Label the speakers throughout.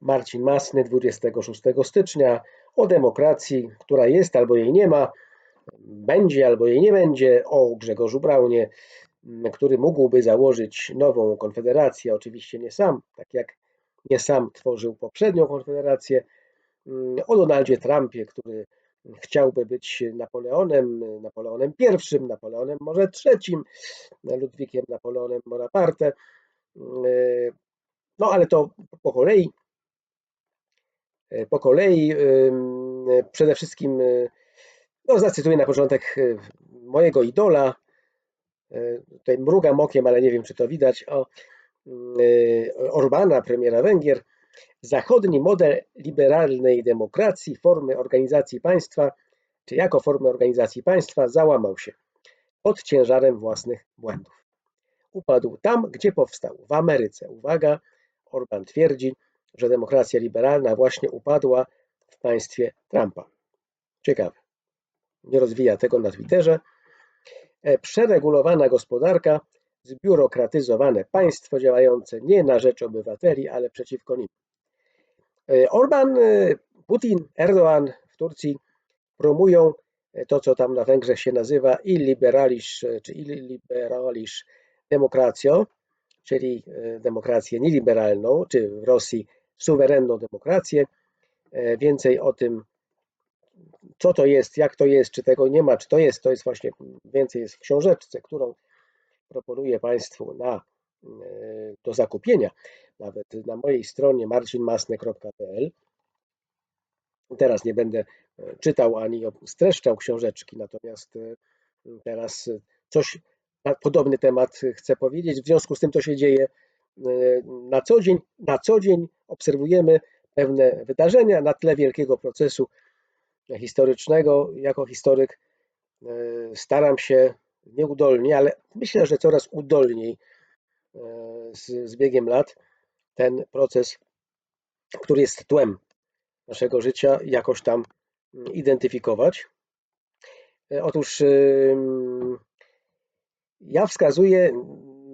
Speaker 1: Marcin Masny 26 stycznia o demokracji, która jest albo jej nie ma, będzie albo jej nie będzie, o Grzegorzu Braunie, który mógłby założyć nową konfederację, oczywiście nie sam, tak jak nie sam tworzył poprzednią konfederację, o Donaldzie Trumpie, który chciałby być Napoleonem, Napoleonem I, Napoleonem może III, Ludwikiem Napoleonem Bonaparte. No ale to po kolei. Po kolei przede wszystkim no, zacytuję na początek mojego idola. Tutaj mrugam okiem, ale nie wiem, czy to widać. O Orbana, premiera Węgier. Zachodni model liberalnej demokracji, formy organizacji państwa, czy jako formy organizacji państwa, załamał się pod ciężarem własnych błędów. Upadł tam, gdzie powstał, w Ameryce. Uwaga, Orban twierdzi, że demokracja liberalna właśnie upadła w państwie Trumpa. Ciekawe. Nie rozwija tego na Twitterze. E, przeregulowana gospodarka, zbiurokratyzowane państwo działające nie na rzecz obywateli, ale przeciwko nim. E, Orban, e, Putin, Erdoğan w Turcji promują to, co tam na Węgrzech się nazywa illiberalisz czy illiberalisz demokracją, czyli demokrację nieliberalną, czy w Rosji suwerenną demokrację. Więcej o tym, co to jest, jak to jest, czy tego nie ma, czy to jest, to jest właśnie więcej jest w książeczce, którą proponuję Państwu na, do zakupienia nawet na mojej stronie marcinmasne.pl. Teraz nie będę e, czytał ani streszczał książeczki, natomiast e, teraz coś na podobny temat chcę powiedzieć. W związku z tym, co się dzieje e, na co dzień, na co dzień obserwujemy pewne wydarzenia na tle wielkiego procesu historycznego. Jako historyk staram się nieudolnie, ale myślę, że coraz udolniej z, z biegiem lat ten proces, który jest tłem naszego życia, jakoś tam mm, identyfikować. E, otóż ja wskazuję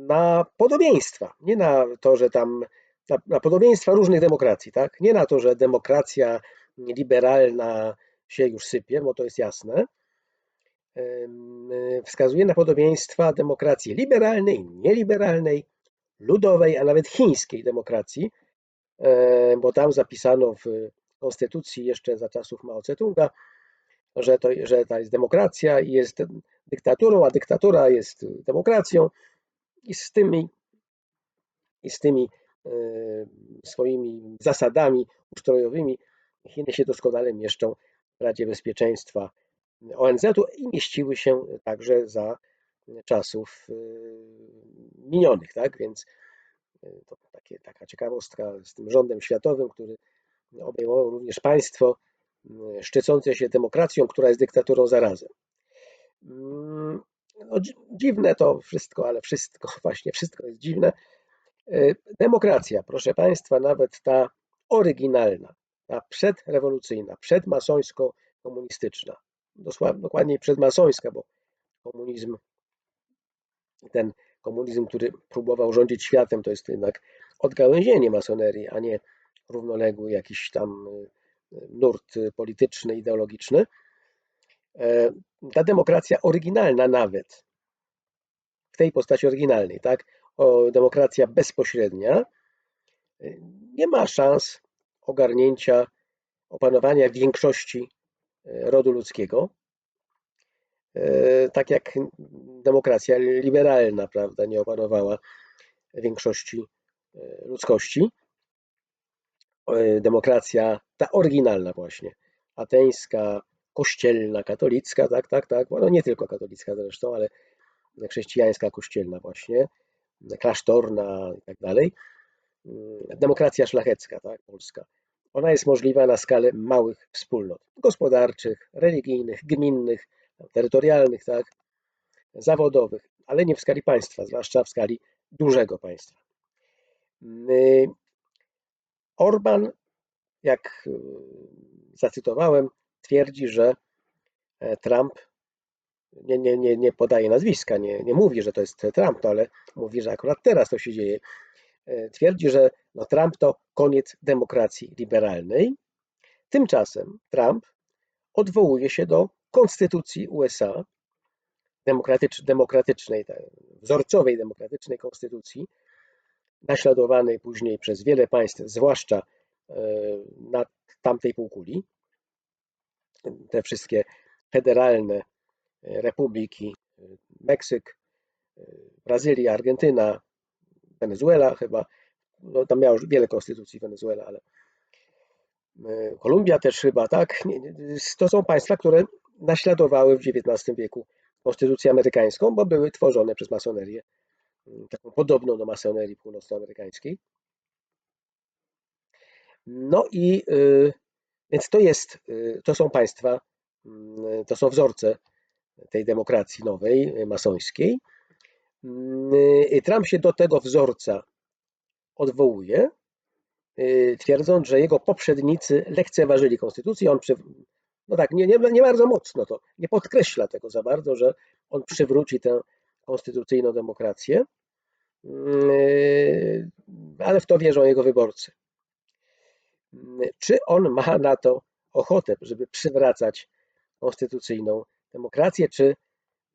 Speaker 1: na podobieństwa, nie na to, że tam na, na podobieństwa różnych demokracji, tak? Nie na to, że demokracja liberalna się już sypie, bo to jest jasne. Wskazuje na podobieństwa demokracji liberalnej, nieliberalnej, ludowej, a nawet chińskiej demokracji, e, bo tam zapisano w konstytucji jeszcze za czasów Mao Tse-tunga, że, to, że ta jest demokracja i jest dyktaturą, a dyktatura jest demokracją i z tymi, i z tymi e, swoimi zasadami ustrojowymi Chiny się doskonale mieszczą w Radzie Bezpieczeństwa ONZ-u i mieściły się także za czasów y, minionych, tak? Więc y, to takie, taka ciekawostka z tym rządem światowym, który obejmował również państwo szczycące się demokracją, która jest dyktaturą zarazem. No, dziwne to wszystko, ale wszystko, właśnie wszystko jest dziwne. Demokracja, proszę Państwa, nawet ta oryginalna, ta przedrewolucyjna, przedmasońsko-komunistyczna, dokładniej przedmasońska, bo komunizm ten komunizm, który próbował rządzić światem, to jest jednak odgałęzienie masonerii, a nie równoległy jakiś tam e, nurt polityczny, ideologiczny. E, ta demokracja oryginalna nawet, w tej postaci oryginalnej, tak, o, demokracja bezpośrednia, e, nie ma szans ogarnięcia, opanowania większości rodu ludzkiego, E, tak jak demokracja liberalna, prawda, nie opanowała większości e, ludzkości. E, demokracja ta oryginalna właśnie, ateńska, kościelna, katolicka, tak, tak, tak, no nie tylko katolicka zresztą, ale chrześcijańska, kościelna właśnie, klasztorna i tak dalej. Demokracja szlachecka, tak, polska. Ona jest możliwa na skalę małych wspólnot gospodarczych, religijnych, gminnych, terytorialnych, tak, zawodowych, ale nie w skali państwa, zwłaszcza w skali dużego państwa. Y, Orban, jak y, zacytowałem, twierdzi, że e, Trump nie, nie, nie, nie podaje nazwiska, nie, nie mówi, że to jest Trump, no ale mówi, że akurat teraz to się dzieje, twierdzi, że no Trump to koniec demokracji liberalnej. Tymczasem Trump odwołuje się do konstytucji USA, demokratycz, demokratycznej, wzorcowej demokratycznej konstytucji, naśladowanej później przez wiele państw, zwłaszcza e, na tamtej półkuli. Te wszystkie federalne republiki, Meksyk, Brazylia, Argentyna, Wenezuela chyba, no tam miała już wiele konstytucji Wenezuela, ale e, Kolumbia też chyba, tak? To są państwa, które naśladowały w XIX wieku konstytucję amerykańską, bo były tworzone przez masonerię, taką podobną do masonerii północnoamerykańskiej. No i y, więc to jest, y, to są państwa, mm, to są wzorce tej demokracji nowej, masońskiej. Mm, Trump się do tego wzorca odwołuje, y, twierdząc, że jego poprzednicy lekceważyli konstytucję. On, no tak, nie, nie, nie bardzo mocno to, nie podkreśla tego za bardzo, że on przywróci tę konstytucyjną demokrację, y, ale w to wierzą jego wyborcy. Czy on ma na to ochotę, żeby przywracać konstytucyjną demokrację, czy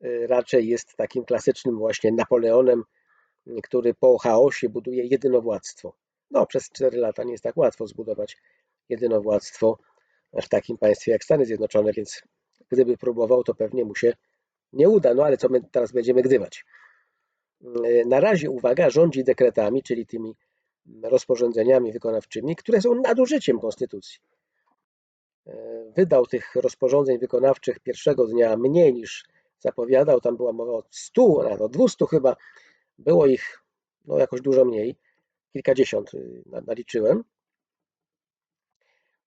Speaker 1: y, raczej jest takim klasycznym właśnie Napoleonem, który po chaosie buduje jedynowładztwo. No, przez 4 lata nie jest tak łatwo zbudować jedynowładztwo w takim państwie jak Stany Zjednoczone, więc gdyby próbował, to pewnie mu się nie uda. No ale co my teraz będziemy gdywać? Y, na razie, uwaga, rządzi dekretami, czyli tymi rozporządzeniami wykonawczymi, które są nadużyciem konstytucji. E, wydał tych rozporządzeń wykonawczych pierwszego dnia mniej niż zapowiadał. Tam była mowa o 100, nawet o 200 chyba. Było ich no, jakoś dużo mniej. Kilkadziesiąt y, naliczyłem.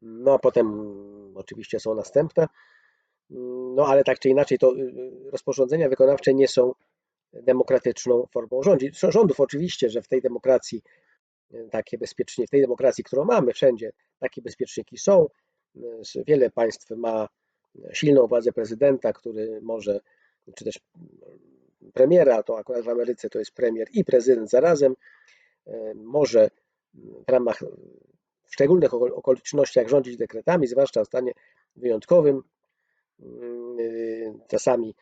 Speaker 1: No a potem oczywiście są następne. No ale tak czy inaczej, to y, rozporządzenia wykonawcze nie są demokratyczną formą rządów. Oczywiście, że w tej demokracji takie bezpieczniki, w tej demokracji, którą mamy wszędzie, takie bezpieczniki są. Wiele państw ma silną władzę prezydenta, który może, czy też premiera, to akurat w Ameryce to jest premier i prezydent zarazem, może w ramach w szczególnych okolicznościach rządzić dekretami, zwłaszcza w stanie wyjątkowym. Czasami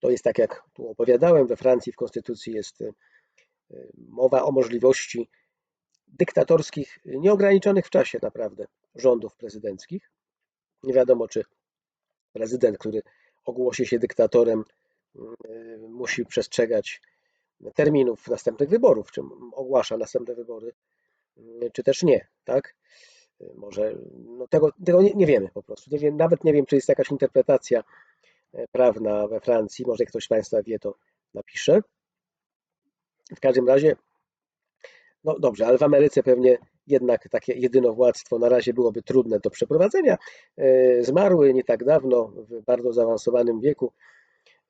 Speaker 1: to jest tak, jak tu opowiadałem, we Francji w konstytucji jest mowa o możliwości dyktatorskich, nieograniczonych w czasie naprawdę rządów prezydenckich. Nie wiadomo, czy prezydent, który ogłosi się dyktatorem, y, musi przestrzegać terminów następnych wyborów, czy ogłasza następne wybory, y, czy też nie, tak? Y, może no tego, tego nie, nie, wiemy po prostu. Nie wiem, nawet nie wiem, czy jest jakaś interpretacja prawna we Francji. Może ktoś z Państwa wie, to napisze. W każdym razie no dobrze, ale w Ameryce pewnie jednak takie jedynowładztwo na razie byłoby trudne do przeprowadzenia. E, zmarły nie tak dawno, w bardzo zaawansowanym wieku,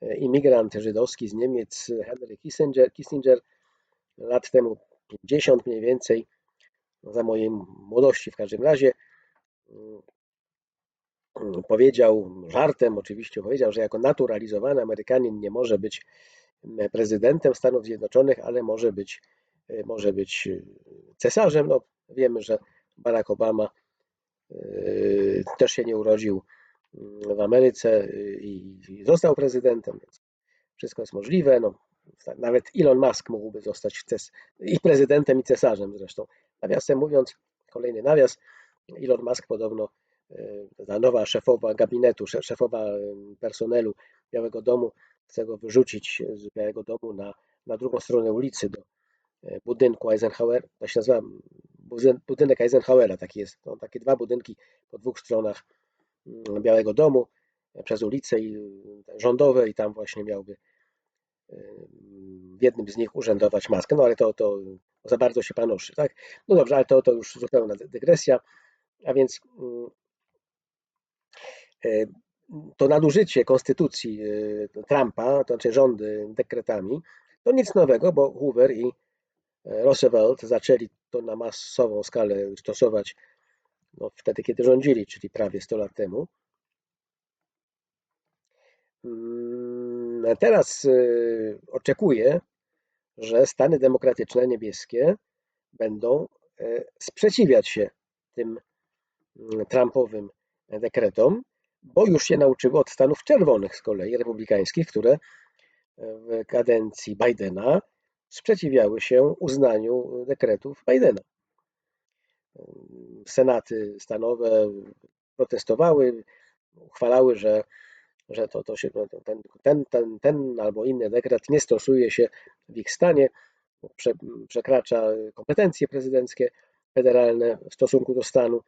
Speaker 1: e, imigrant żydowski z Niemiec, Henry Kissinger, Kissinger lat temu 50 mniej więcej, za mojej młodości w każdym razie, mm, powiedział, żartem oczywiście powiedział, że jako naturalizowany Amerykanin nie może być prezydentem Stanów Zjednoczonych, ale może być może być e, cesarzem. No, wiemy, że Barack Obama e, też się nie urodził mm, w Ameryce i został prezydentem, więc wszystko jest możliwe. No, nawet Elon Musk mógłby zostać i prezydentem, i cesarzem zresztą. Nawiasem mówiąc, kolejny nawias, Elon Musk podobno, ta nowa szefowa gabinetu, szefowa personelu Białego Domu, chce go wyrzucić z Białego Domu na, na drugą stronę ulicy do E, budynku Eisenhower, to się nazywa budynek Eisenhowera, taki jest, no, takie dwa budynki po dwóch stronach mm, Białego Domu, e, przez ulice i e, rządowe i tam właśnie miałby w jednym z nich urzędować maskę, no ale to, to za bardzo się panoszy, tak? No dobrze, ale to, to już zupełna dygresja, a więc mm, to nadużycie konstytucji Trumpa, to znaczy rządy dekretami, to nic nowego, bo Hoover i Roosevelt zaczęli to na masową skalę stosować no, wtedy, kiedy rządzili, czyli prawie 100 lat temu. Mm, teraz y, oczekuję, że Stany Demokratyczne Niebieskie będą sprzeciwiać się tym mm, Trumpowym dekretom, bo już się nauczyły od Stanów Czerwonych z kolei, republikańskich, które w kadencji Bidena sprzeciwiały się uznaniu dekretów Bidena. Senaty stanowe protestowały, uchwalały, że, że to, to się, ten, ten, ten, ten albo inny dekret nie stosuje się w ich stanie, prze, przekracza kompetencje prezydenckie federalne w stosunku do stanu.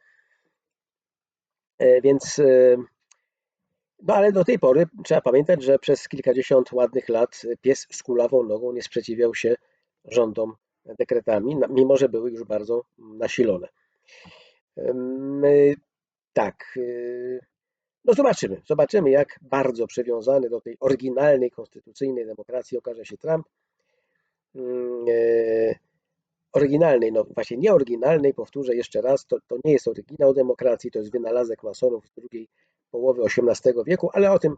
Speaker 1: E, więc e, no ale do tej pory trzeba pamiętać, że przez kilkadziesiąt ładnych lat pies z kulawą nogą nie sprzeciwiał się rządom dekretami, mimo że były już bardzo nasilone. Tak. Y, no zobaczymy. Zobaczymy, jak bardzo przywiązany do tej oryginalnej, konstytucyjnej demokracji okaże się Trump. E, oryginalnej, no właśnie nie oryginalnej, powtórzę jeszcze raz, to, to nie jest oryginał demokracji, to jest wynalazek masonów z drugiej połowy XVIII wieku, ale o tym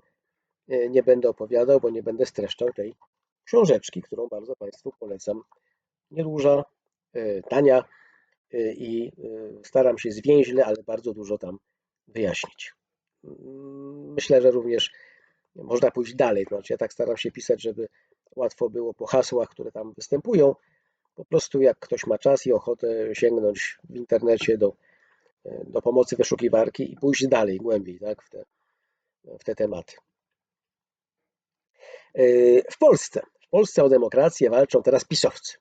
Speaker 1: e, nie będę opowiadał, bo nie będę streszczał tej książeczki, którą bardzo Państwu polecam. Nieduża, e, tania e, i staram się zwięźle, ale bardzo dużo tam wyjaśnić. Mm, myślę, że również można pójść dalej. Znaczy, ja tak staram się pisać, żeby łatwo było po hasłach, które tam występują. Po prostu jak ktoś ma czas i ochotę sięgnąć w internecie do do pomocy wyszukiwarki i pójść dalej, głębiej tak, w, te, w te tematy. W Polsce, w Polsce o demokrację walczą teraz pisowcy.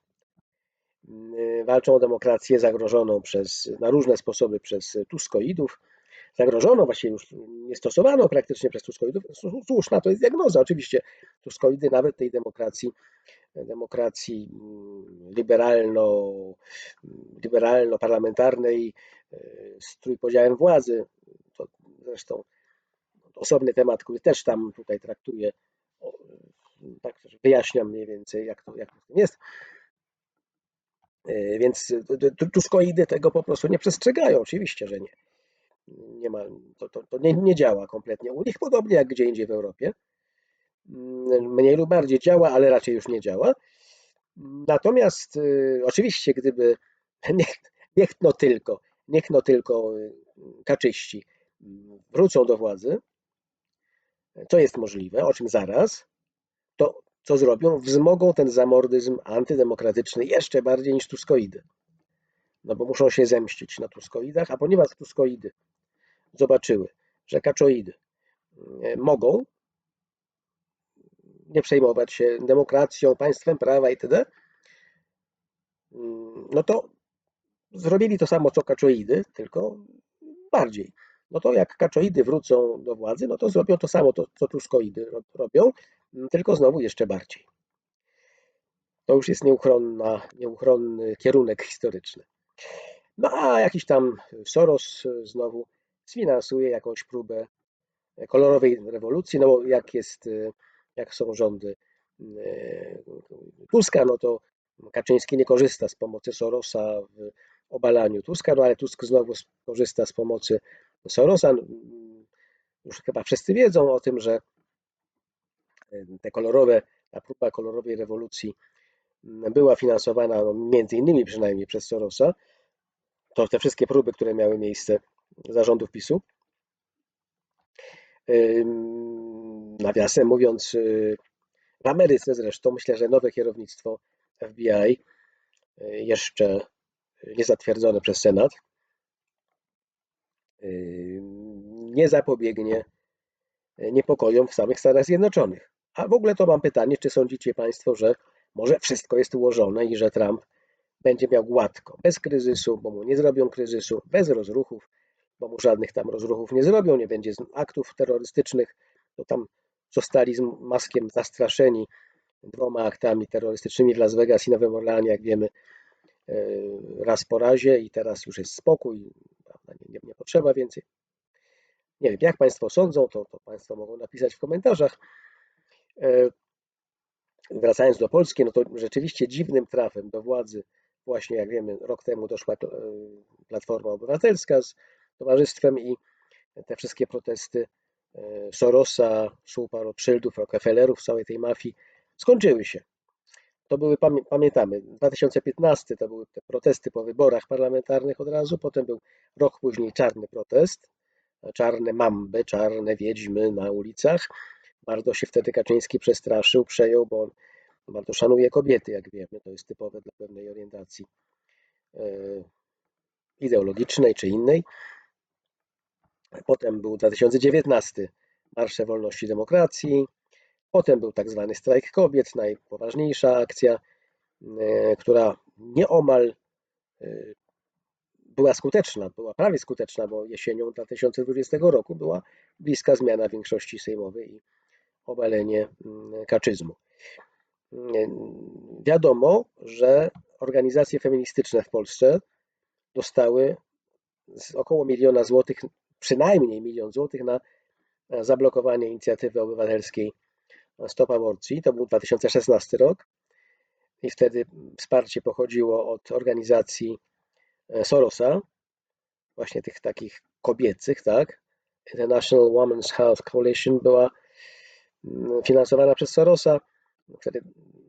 Speaker 1: Walczą o demokrację zagrożoną przez, na różne sposoby przez tuskoidów. Zagrożono, właściwie już nie stosowano praktycznie przez tuskoidów. Słuszna to jest diagnoza. Oczywiście tuskoidy nawet tej demokracji demokracji mm, liberalno, liberalno-parlamentarnej e, z trójpodziałem władzy. To zresztą osobny temat, który też tam tutaj traktuję, tak wyjaśniam mniej więcej, jak to, jak to jest. E, więc tuskoidy tego po prostu nie przestrzegają, oczywiście, że nie. Nie ma, to, to, to nie, nie działa kompletnie u nich, podobnie jak gdzie indziej w Europie. Mm, mniej lub bardziej działa, ale raczej już nie działa. Natomiast y, oczywiście, gdyby niech, niech no tylko, niech no tylko y, kaczyści mm, wrócą do władzy, co jest możliwe, o czym zaraz, to co zrobią? Wzmogą ten zamordyzm antydemokratyczny jeszcze bardziej niż tuskoidy. No bo muszą się zemścić na tuskoidach, a ponieważ tuskoidy zobaczyły, że kaczoidy y, mogą, nie przejmować się demokracją, państwem prawa itd., mm, no to zrobili to samo co kaczoidy, tylko bardziej. No to jak kaczoidy wrócą do władzy, no to zrobią to samo, to, co tuskoidy robią, mm, tylko znowu jeszcze bardziej. To już jest nieuchronna, nieuchronny kierunek historyczny. No a jakiś tam Soros znowu sfinansuje jakąś próbę kolorowej rewolucji, no bo jak jest jak są rządy e, Tuska, no to Kaczyński nie korzysta z pomocy Sorosa w obalaniu Tuska, no ale Tusk znowu korzysta z pomocy Sorosa. Już chyba wszyscy wiedzą o tym, że te kolorowe, ta próba kolorowej rewolucji była finansowana no, między innymi przynajmniej przez Sorosa. To te wszystkie próby, które miały miejsce zarządów PiSu. Nawiasem mówiąc, y, w Ameryce zresztą myślę, że nowe kierownictwo FBI, y, jeszcze nie zatwierdzone przez Senat, y, nie zapobiegnie niepokojom w samych Stanach Zjednoczonych. A w ogóle to mam pytanie, czy sądzicie Państwo, że może wszystko jest ułożone i że Trump będzie miał gładko, bez kryzysu, bo mu nie zrobią kryzysu, bez rozruchów, bo mu żadnych tam rozruchów nie zrobią, nie będzie aktów terrorystycznych, to tam zostali z Maskiem zastraszeni dwoma aktami terrorystycznymi w Las Vegas i Nowym Orleanie, jak wiemy, e, raz po razie i teraz już jest spokój, nie, nie, nie potrzeba więcej. Nie wiem, jak Państwo sądzą, to, to Państwo mogą napisać w komentarzach. E, wracając do Polski, no to rzeczywiście dziwnym trafem do władzy, właśnie jak wiemy, rok temu doszła e, Platforma Obywatelska z towarzystwem i te wszystkie protesty E, Sorosa, słupa Rothschildów, Rockefellerów, całej tej mafii skończyły się. to były, pamiętamy, 2015 to były te protesty po wyborach parlamentarnych od razu, potem był rok później czarny protest, czarne mamby, czarne wiedźmy na ulicach. Bardzo się wtedy Kaczyński przestraszył, przejął, bo on bardzo szanuje kobiety, jak wiemy, to jest typowe dla pewnej orientacji e, ideologicznej czy innej. Potem był 2019 Marsze Wolności Demokracji, potem był tak zwany strajk kobiet, najpoważniejsza akcja, e, która nieomal e, była skuteczna, była prawie skuteczna, bo jesienią 2020 roku była bliska zmiana większości sejmowej i obalenie mm, kaczyzmu. Wiadomo, że organizacje feministyczne w Polsce dostały około miliona złotych, przynajmniej milion złotych na zablokowanie inicjatywy obywatelskiej Stop Aborcji. To był 2016 rok i wtedy wsparcie pochodziło od organizacji e, Sorosa, właśnie tych takich kobiecych, tak? International Women's Health Coalition była mm, finansowana przez Sorosa. Wtedy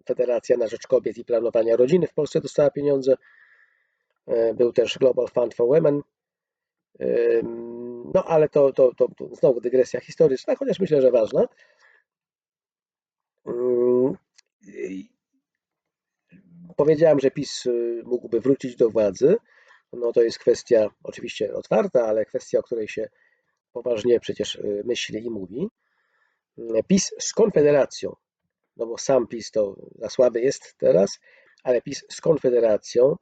Speaker 1: Federacja na Rzecz Kobiet i Planowania Rodziny w Polsce dostała pieniądze. E, był też Global Fund for Women. No ale to, to, to, to znowu dygresja historyczna, chociaż myślę, że ważna. Powiedziałem, że PiS y, mógłby wrócić do władzy. No to jest kwestia oczywiście otwarta, ale kwestia, o której się poważnie przecież y, myśli i mówi. PiS z Konfederacją, no bo sam PiS to za słaby jest teraz, ale PiS z Konfederacją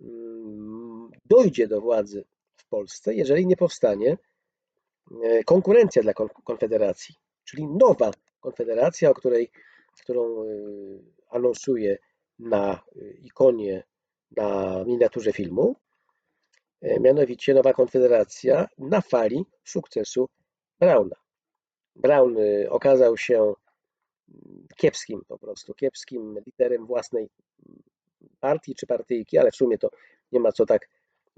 Speaker 1: mm, dojdzie do władzy Polsce, jeżeli nie powstanie e, konkurencja dla Konfederacji, czyli nowa Konfederacja, o której, którą e, anonsuje na ikonie, na miniaturze filmu, e, mianowicie nowa Konfederacja na fali sukcesu Brauna. Brown okazał się kiepskim po prostu, kiepskim liderem własnej partii czy partyjki, ale w sumie to nie ma co tak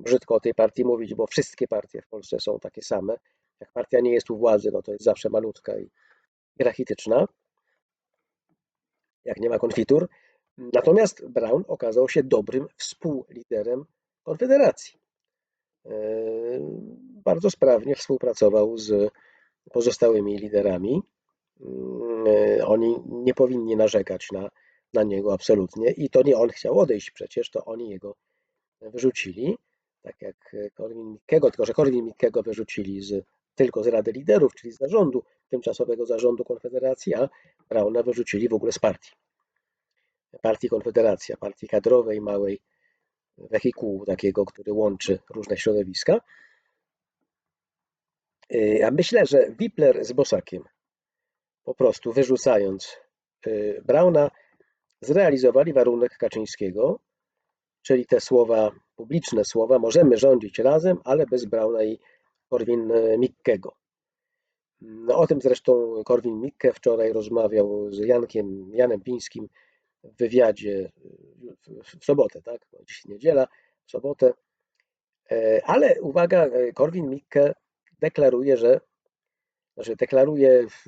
Speaker 1: brzydko o tej partii mówić, bo wszystkie partie w Polsce są takie same. Jak partia nie jest u władzy, no to jest zawsze malutka i rachityczna, jak nie ma konfitur. Natomiast Brown okazał się dobrym współliderem Konfederacji. E, bardzo sprawnie współpracował z pozostałymi liderami. E, oni nie powinni narzekać na, na niego absolutnie i to nie on chciał odejść przecież, to oni jego wyrzucili, tak jak Korwin Mikkego, tylko że Korwin Mikkego wyrzucili z, tylko z Rady Liderów, czyli z zarządu, tymczasowego zarządu Konfederacji, a Brauna wyrzucili w ogóle z partii. Partii Konfederacja, partii kadrowej, małej, wehikułu takiego, który łączy różne środowiska. E, a myślę, że Wipler z Bosakiem po prostu wyrzucając y, Brauna, zrealizowali warunek Kaczyńskiego, czyli te słowa, publiczne słowa, możemy rządzić razem, ale bez Brauna i Korwin-Mikkego. No, o tym zresztą Korwin-Mikke wczoraj rozmawiał z Jankiem, Janem Pińskim w wywiadzie w sobotę, tak? Dziś niedziela, w sobotę. E, ale uwaga, Korwin-Mikke deklaruje, że znaczy deklaruje w,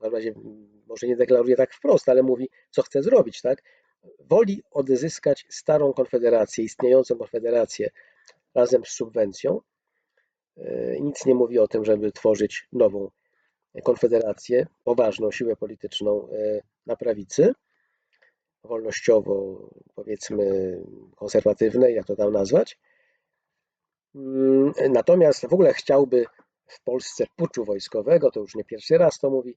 Speaker 1: w razie może nie deklaruje tak wprost, ale mówi, co chce zrobić, tak? Woli odzyskać starą konfederację, istniejącą konfederację razem z subwencją. E, nic nie mówi o tym, żeby tworzyć nową konfederację, poważną siłę polityczną e, na prawicy, wolnościowo, powiedzmy, konserwatywnej, jak to tam nazwać. Mm, natomiast w ogóle chciałby w Polsce puczu wojskowego, to już nie pierwszy raz to mówi,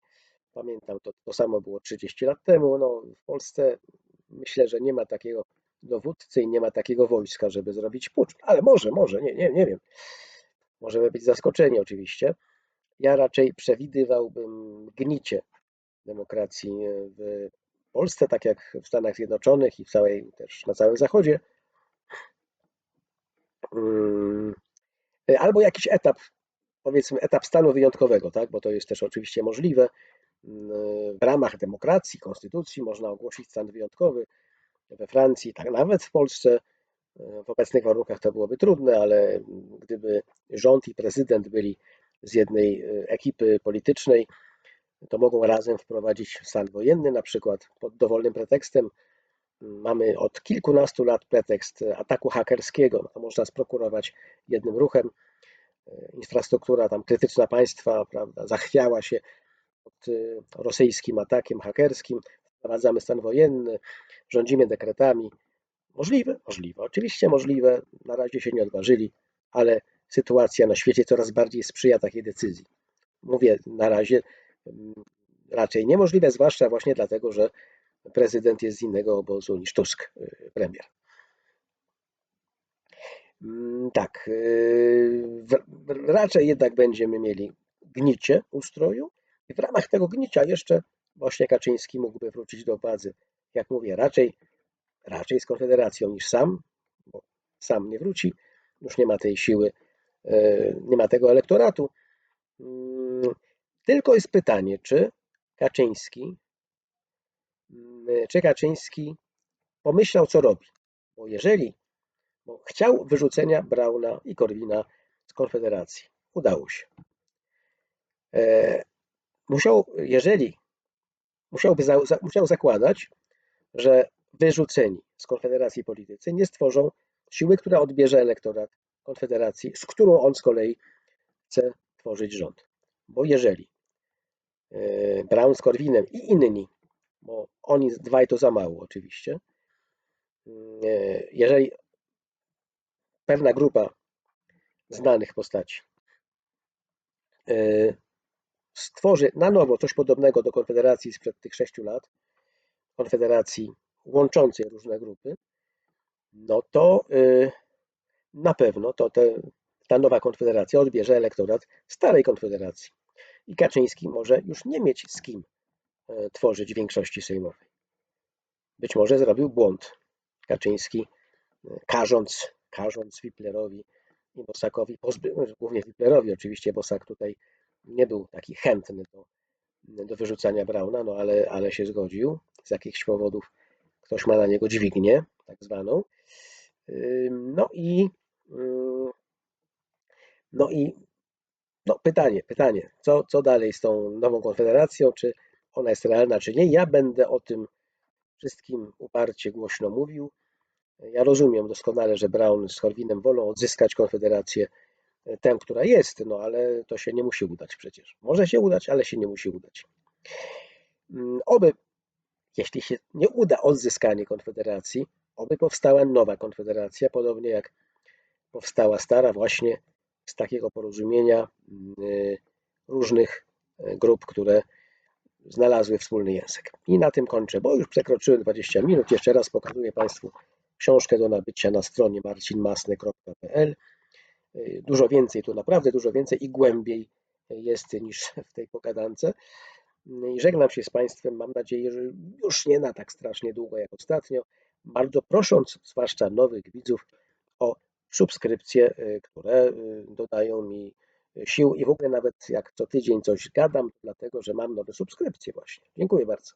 Speaker 1: Pamiętam, to, to samo było 30 lat temu. No, w Polsce myślę, że nie ma takiego dowódcy i nie ma takiego wojska, żeby zrobić pucz. Ale może, może, nie, nie, nie wiem. Możemy być zaskoczeni oczywiście. Ja raczej przewidywałbym gnicie demokracji w Polsce, tak jak w Stanach Zjednoczonych i w całej, też na całym Zachodzie. Mm, albo jakiś etap, powiedzmy, etap stanu wyjątkowego, tak? bo to jest też oczywiście możliwe w ramach demokracji, konstytucji można ogłosić stan wyjątkowy. We Francji, tak nawet w Polsce, w obecnych warunkach to byłoby trudne, ale gdyby rząd i prezydent byli z jednej e, ekipy politycznej, to mogą razem wprowadzić stan wojenny, na przykład pod dowolnym pretekstem, Mamy od kilkunastu lat pretekst ataku hakerskiego. No to można sprokurować jednym ruchem. Infrastruktura tam krytyczna państwa prawda, zachwiała się pod rosyjskim atakiem hakerskim. Wprowadzamy stan wojenny, rządzimy dekretami. Możliwe? Możliwe. Oczywiście możliwe. Na razie się nie odważyli, ale sytuacja na świecie coraz bardziej sprzyja takiej decyzji. Mówię na razie mm, raczej niemożliwe, zwłaszcza właśnie dlatego, że prezydent jest z innego obozu niż Tusk, y, premier. Mm, tak, y, raczej jednak będziemy mieli gnicie ustroju i w ramach tego gnicia jeszcze właśnie Kaczyński mógłby wrócić do władzy. Jak mówię, raczej, raczej z Konfederacją niż sam, bo sam nie wróci, już nie ma tej siły, y, nie ma tego elektoratu. Mm, tylko jest pytanie, czy Kaczyński Mm, czy Kaczyński pomyślał, co robi. Bo jeżeli bo chciał wyrzucenia Brauna i Korwina z Konfederacji, udało się. Musiał, jeżeli musiałby za, musiał zakładać, że wyrzuceni z Konfederacji politycy nie stworzą siły, która odbierze elektorat Konfederacji, z którą on z kolei chce tworzyć rząd. Bo jeżeli e, Braun z Korwinem i inni bo oni dwaj to za mało oczywiście. E, jeżeli pewna grupa znanych postaci e, stworzy na nowo coś podobnego do Konfederacji sprzed tych sześciu lat, Konfederacji łączącej różne grupy, no to e, na pewno to te, ta nowa Konfederacja odbierze elektorat starej Konfederacji. I Kaczyński może już nie mieć z kim E, tworzyć większości sejmowej. Być może zrobił błąd Kaczyński, e, karząc, karząc Wiplerowi i Bosakowi, głównie Wiplerowi oczywiście, Bosak tutaj nie był taki chętny do, do wyrzucania Brauna, no ale, ale się zgodził. Z jakichś powodów ktoś ma na niego dźwignię, tak zwaną. No i no i no pytanie, pytanie, co, co dalej z tą nową konfederacją, czy ona jest realna czy nie. Ja będę o tym wszystkim uparcie głośno mówił. Ja rozumiem doskonale, że Brown z Korwinem wolą odzyskać konfederację tę, która jest, no ale to się nie musi udać przecież. Może się udać, ale się nie musi udać. Mm, oby, jeśli się nie uda odzyskanie konfederacji, oby powstała nowa konfederacja, podobnie jak powstała stara właśnie z takiego porozumienia e, różnych e, grup, które znalazły wspólny język. I na tym kończę, bo już przekroczyłem 20 minut. Jeszcze raz pokazuję Państwu książkę do nabycia na stronie marcinmasny.pl. Dużo więcej, tu naprawdę dużo więcej i głębiej jest niż w tej pogadance. I żegnam się z Państwem. Mam nadzieję, że już nie na tak strasznie długo jak ostatnio. Bardzo prosząc, zwłaszcza nowych widzów, o subskrypcje, które dodają mi sił i w ogóle nawet jak co tydzień coś gadam, dlatego że mam nowe subskrypcje właśnie. Dziękuję bardzo.